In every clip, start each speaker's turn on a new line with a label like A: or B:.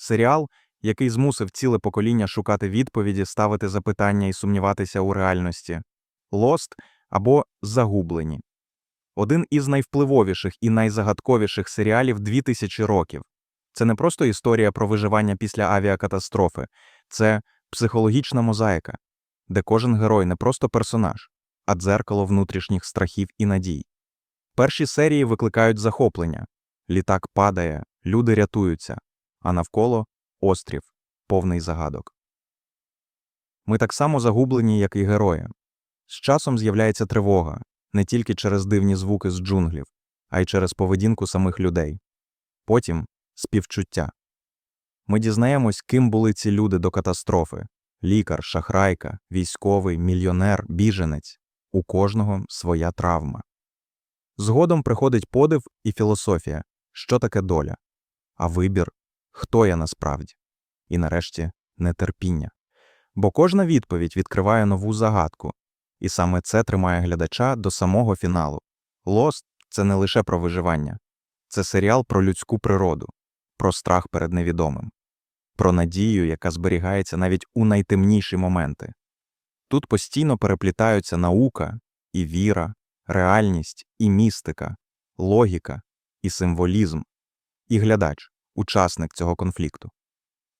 A: Серіал, який змусив ціле покоління шукати відповіді, ставити запитання і сумніватися у реальності. Лост або Загублені. Один із найвпливовіших і найзагадковіших серіалів 2000 років. Це не просто історія про виживання після авіакатастрофи, це психологічна мозаїка, де кожен герой не просто персонаж, а дзеркало внутрішніх страхів і надій. Перші серії викликають захоплення. Літак падає, люди рятуються, а навколо острів, повний загадок. Ми так само загублені, як і герої. З часом з'являється тривога не тільки через дивні звуки з джунглів, а й через поведінку самих людей. Потім співчуття. Ми дізнаємось, ким були ці люди до катастрофи лікар, шахрайка, військовий, мільйонер, біженець. У кожного своя травма. Згодом приходить подив і філософія, що таке доля, а вибір, хто я насправді, і нарешті нетерпіння. Бо кожна відповідь відкриває нову загадку, і саме це тримає глядача до самого фіналу. Лост це не лише про виживання, це серіал про людську природу, про страх перед невідомим, про надію, яка зберігається навіть у найтемніші моменти. Тут постійно переплітаються наука і віра, реальність і містика, логіка і символізм, і глядач, учасник цього конфлікту.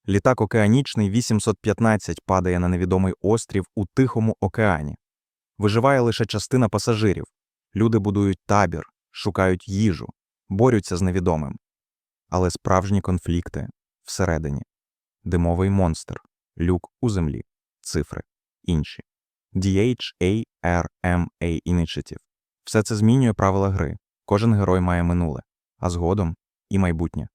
A: Літак океанічний 815 падає на невідомий острів у Тихому океані. Виживає лише частина пасажирів. Люди будують табір, шукають їжу, борються з невідомим. Але справжні конфлікти всередині. Димовий монстр, люк у землі, цифри, інші. DHARMA Initiative. Все це змінює правила гри. Кожен герой має минуле, а згодом і майбутнє.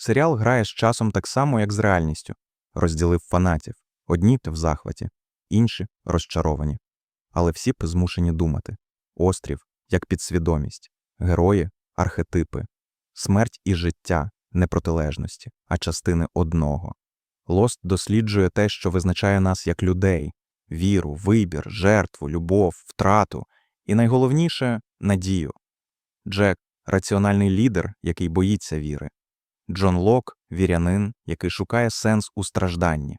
A: Серіал грає з часом так само, як з реальністю. Розділив фанатів. Одні в захваті, інші розчаровані. Але всі б змушені думати. Острів як підсвідомість, герої архетипи, смерть і життя не протилежності, а частини одного. Лост досліджує те, що визначає нас як людей віру, вибір, жертву, любов, втрату і найголовніше надію. Джек раціональний лідер, який боїться віри. Джон Лок вірянин, який шукає сенс у стражданні.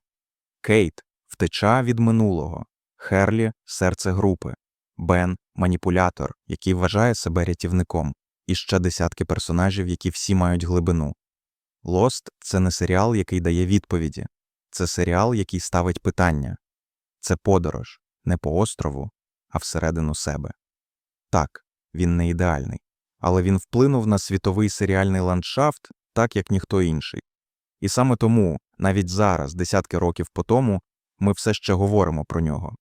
A: Кейт втеча від минулого. Херлі серце групи. Бен маніпулятор, який вважає себе рятівником, і ще десятки персонажів, які всі мають глибину. Лост це не серіал, який дає відповіді, це серіал, який ставить питання. Це подорож не по острову, а всередину себе. Так, він не ідеальний, але він вплинув на світовий серіальний ландшафт так, як ніхто інший. І саме тому, навіть зараз, десятки років по тому, ми все ще говоримо про нього.